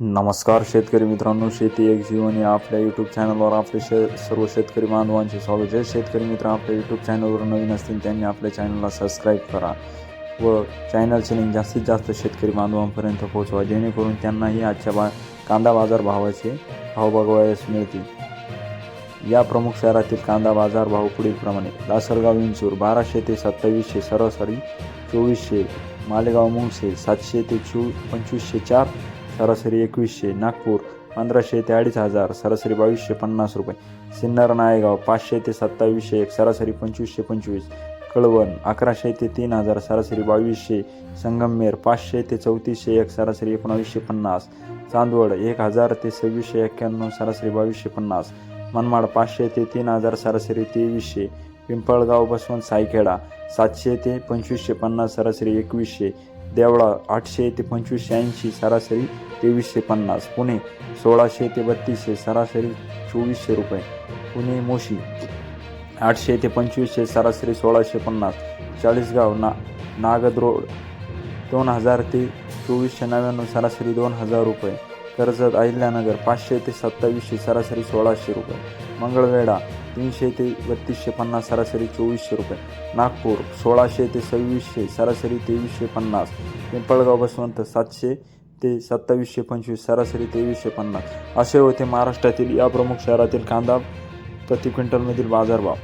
नमस्कार शेतकरी मित्रांनो शेती एक जीवन या आपल्या यूट्यूब चॅनलवर आपले शे सर्व शेतकरी बांधवांचे स्वागत आहे. शेतकरी मित्र आपल्या यूट्यूब चॅनलवर नवीन असतील त्यांनी आपल्या चॅनलला सबस्क्राईब करा व चॅनलचे लिंक जास्तीत जास्त शेतकरी बांधवांपर्यंत पोहोचवा जेणेकरून त्यांनाही आजच्या बा कांदा बाजार भावाचे भाव बघवायस मिळतील. या प्रमुख शहरातील कांदा बाजार भाव पुढीलप्रमाणे लासलगाव विंचूर बाराशे ते सत्तावीसशे सरासरी चोवीसशे मालेगाव मुंगसे सातशे ते चो पंचवीसशे चार सरासरी एकवीसशे नागपूर पंधराशे ते अडीच हजार सरासरी बावीसशे पन्नास रुपये. सिन्नर नायगाव पाचशे ते सत्तावीसशे एक सरासरी पंचवीसशे पंचवीस. कळवण अकराशे ते तीन हजार सरासरी बावीसशे. संगमनेर पाचशे ते चौतीसशे एक सरासरी एकोणावीसशे पन्नास. चांदवड एक हजार ते सव्वीसशे एक्क्याण्णव सरासरी बावीसशे पन्नास. मनमाड पाचशे ते तीन हजार सरासरी तेवीसशे. पिंपळगाव बसवंत सायखेडा सातशे ते पंचवीसशे पन्नास सरासरी एकवीसशे. देवळा आठशे ते पंचवीसशे ऐंशी सरासरी तेवीसशे पन्नास. पुणे सोळाशे ते बत्तीसशे सरासरी चोवीसशे रुपये. पुणे मोशी आठशे ते पंचवीसशे सरासरी सोळाशे पन्नास. चाळीसगाव ना नागद रोड दोन हजार ते चोवीसशे नव्याण्णव सरासरी दोन हजार रुपये. कर्जत अहिल्यानगर पाचशे ते सत्तावीसशे सरासरी सोळाशे रुपये. मंगळवेढा तीनशे ते बत्तीसशे पन्नास सरासरी चोवीसशे रुपये. नागपूर सोळाशे ते सव्वीसशे सरासरी तेवीसशे पन्नास. पिंपळगाव बसवंत सातशे ते सत्तावीसशे पंचवीस सरासरी तेवीसशे पन्नास. असे होते महाराष्ट्रातील या प्रमुख शहरातील कांदा प्रति क्विंटलमधील बाजारभाव.